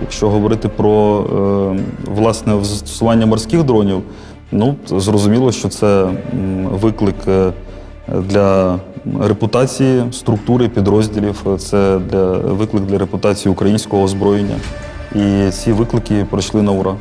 Якщо говорити про е, власне застосування морських дронів, ну зрозуміло, що це виклик е, для репутації структури підрозділів, це для виклик для репутації українського озброєння. І ці виклики пройшли на ура.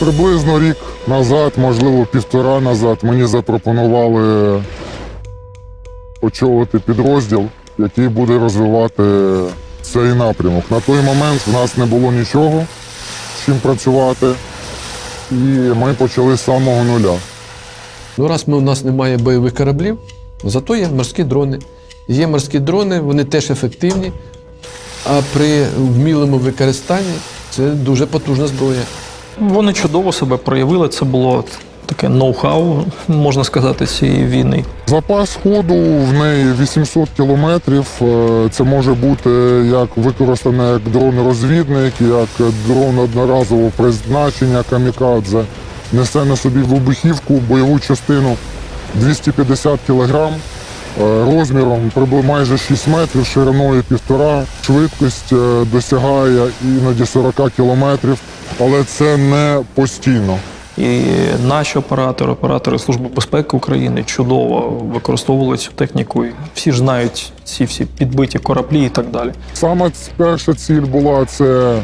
Приблизно рік назад, можливо, півтора назад, мені запропонували очолити підрозділ, який буде розвивати цей напрямок. На той момент в нас не було нічого, з чим працювати, і ми почали з самого нуля. Ну, раз ми, у нас немає бойових кораблів, зато є морські дрони. Є морські дрони, вони теж ефективні, а при вмілому використанні це дуже потужна зброя. Вони чудово себе проявили. Це було таке ноу-хау, можна сказати, цієї війни. Запас ходу в неї 800 кілометрів. Е, Це може бути як використане як дрон-розвідник, як дрон одноразового призначення камікадзе. Несе на собі вибухівку, бойову частину 250 кілограм, розміром приблизно майже 6 метрів, шириною півтора. Швидкість е, досягає іноді 40 кілометрів, але це не постійно. І наші оператори, оператори Служби безпеки України чудово використовували цю техніку. І всі ж знають ці всі підбиті кораблі і так далі. Саме перша ціль була це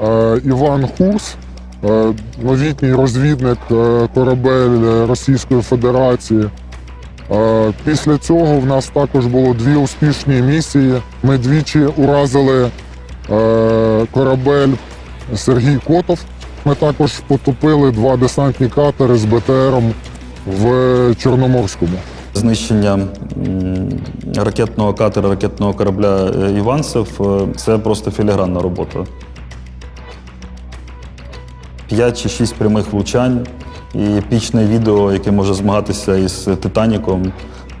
е, Іван Хурс, е, новітній розвідник е, корабель Російської Федерації. Е, після цього в нас також було дві успішні місії. Ми двічі уразили е, корабель Сергій Котов. Ми також потопили два десантні катери з БТРом в Чорноморському. Знищення ракетного катера, ракетного корабля е, Іванцев це просто філігранна робота. П'ять чи шість прямих влучань і пічне відео, яке може змагатися із Титаніком,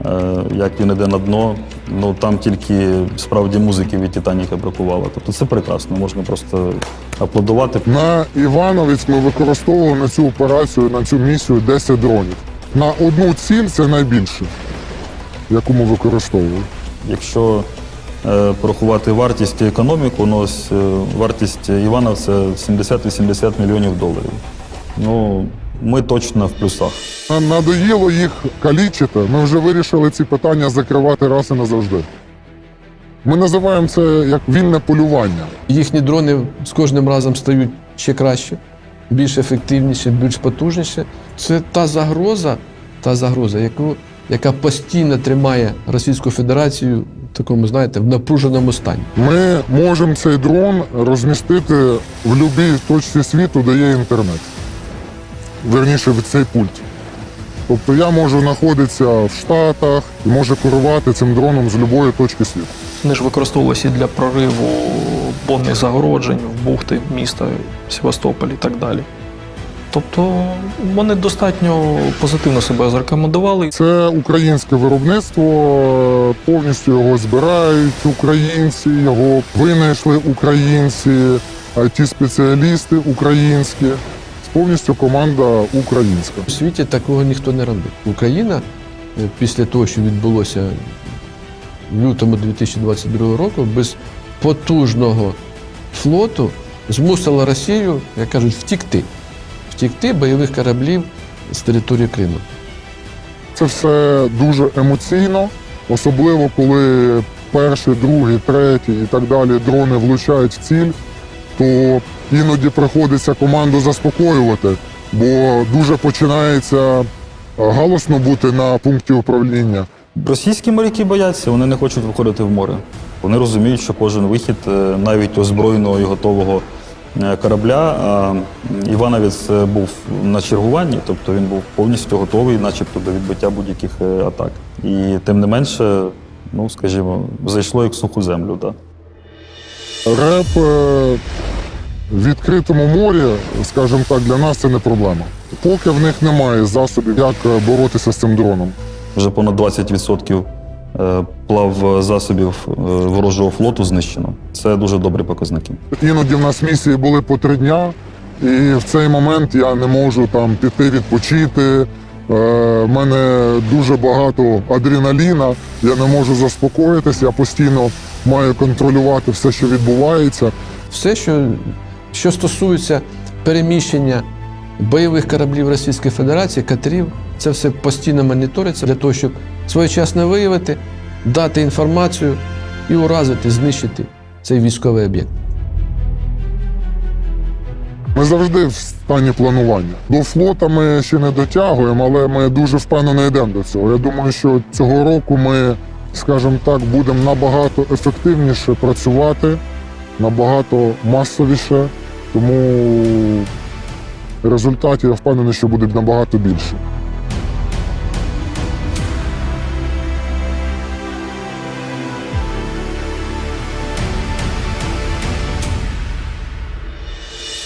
е, як він іде на дно. Ну там тільки справді музики від Титаніка бракувало. Тобто це прекрасно, можна просто аплодувати. На Івановець ми використовували на цю операцію, на цю місію 10 дронів. На одну ціль це найбільше, яку ми використовували. Якщо е, порахувати вартість і економіку, ну ось е, вартість Івана це 70-80 мільйонів доларів. Ну, ми точно в плюсах. Нам надоїло їх калічити. Ми вже вирішили ці питання закривати раз і назавжди. Ми називаємо це як вільне полювання. Їхні дрони з кожним разом стають ще краще, більш ефективніше, більш потужніше. Це та загроза, та загроза, яку, яка постійно тримає Російську Федерацію в такому, знаєте, в напруженому стані. Ми можемо цей дрон розмістити в будь-якій точці світу, де є інтернет. Верніше, в цей пульт. Тобто я можу знаходитися в Штатах і можу керувати цим дроном з будь-якої точки світу. Вони ж використовувалися і для прориву бомбних загороджень в бухти міста Севастополь і так далі. Тобто вони достатньо позитивно себе зарекомендували. Це українське виробництво, повністю його збирають українці, його винайшли українці, ті спеціалісти українські. Повністю команда українська. У світі такого ніхто не робив. Україна е, після того, що відбулося в лютому 2022 року, без потужного флоту змусила Росію, як кажуть, втікти. Втікти бойових кораблів з території Криму. Це все дуже емоційно, особливо коли перший, другий, третій і так далі дрони влучають в ціль, то іноді приходиться команду заспокоювати, бо дуже починається галосно бути на пункті управління. Російські моряки бояться, вони не хочуть виходити в море. Вони розуміють, що кожен вихід, е, навіть озброєного і готового е, корабля, Івановець е, був на чергуванні, тобто він був повністю готовий, начебто до відбиття будь-яких е, атак. І тим не менше, ну скажімо, зайшло як суху землю. Да. Реп е, в відкритому морі, скажімо так, для нас це не проблема. Поки в них немає засобів, як е, боротися з цим дроном. Вже понад 20% е, плав засобів е, ворожого флоту знищено. Це дуже добрі показники. Іноді в нас місії були по три дня, і в цей момент я не можу там піти відпочити. У мене дуже багато адреналіна, я не можу заспокоїтися, я постійно маю контролювати все, що відбувається. Все, що, що стосується переміщення бойових кораблів Російської Федерації, катерів, це все постійно моніториться для того, щоб своєчасно виявити, дати інформацію і уразити, знищити цей військовий об'єкт. Ми завжди в стані планування. До флота ми ще не дотягуємо, але ми дуже впевнено йдемо до цього. Я думаю, що цього року ми, скажімо так, будемо набагато ефективніше працювати, набагато масовіше, тому результатів я впевнений, що буде набагато більше.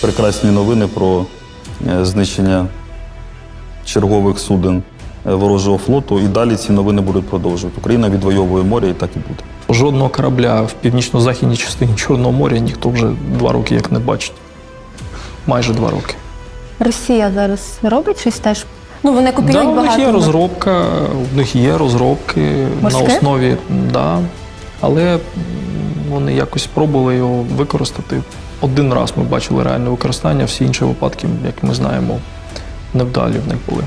Прекрасні новини про е, знищення чергових суден е, ворожого флоту. І далі ці новини будуть продовжувати. Україна відвоює море і так і буде. Жодного корабля в північно-західній частині Чорного моря ніхто вже два роки як не бачить. Майже два роки. Росія зараз робить щось теж. Ну, вони копіюють Да, у них багато. є розробка, у них є розробки Морське? на основі, да, але вони якось пробували його використати. Один раз ми бачили реальне використання, всі інші випадки, як ми знаємо, невдалі в них були.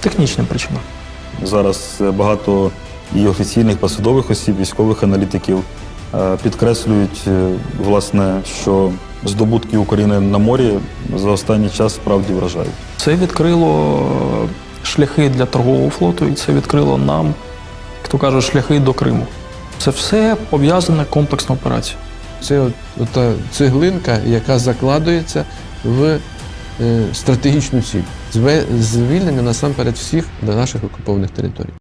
Технічна причина. Зараз багато і офіційних посадових осіб, військових аналітиків підкреслюють, е, власне, що здобутки України на морі за останній час справді вражають. Це відкрило е, шляхи для торгового флоту, і це відкрило нам, як то кажуть, шляхи до Криму. Це все пов'язана комплексна операція. Це от, цеглинка, яка закладується в е, стратегічну ціль зве- звільнення насамперед всіх до наших окупованих територій.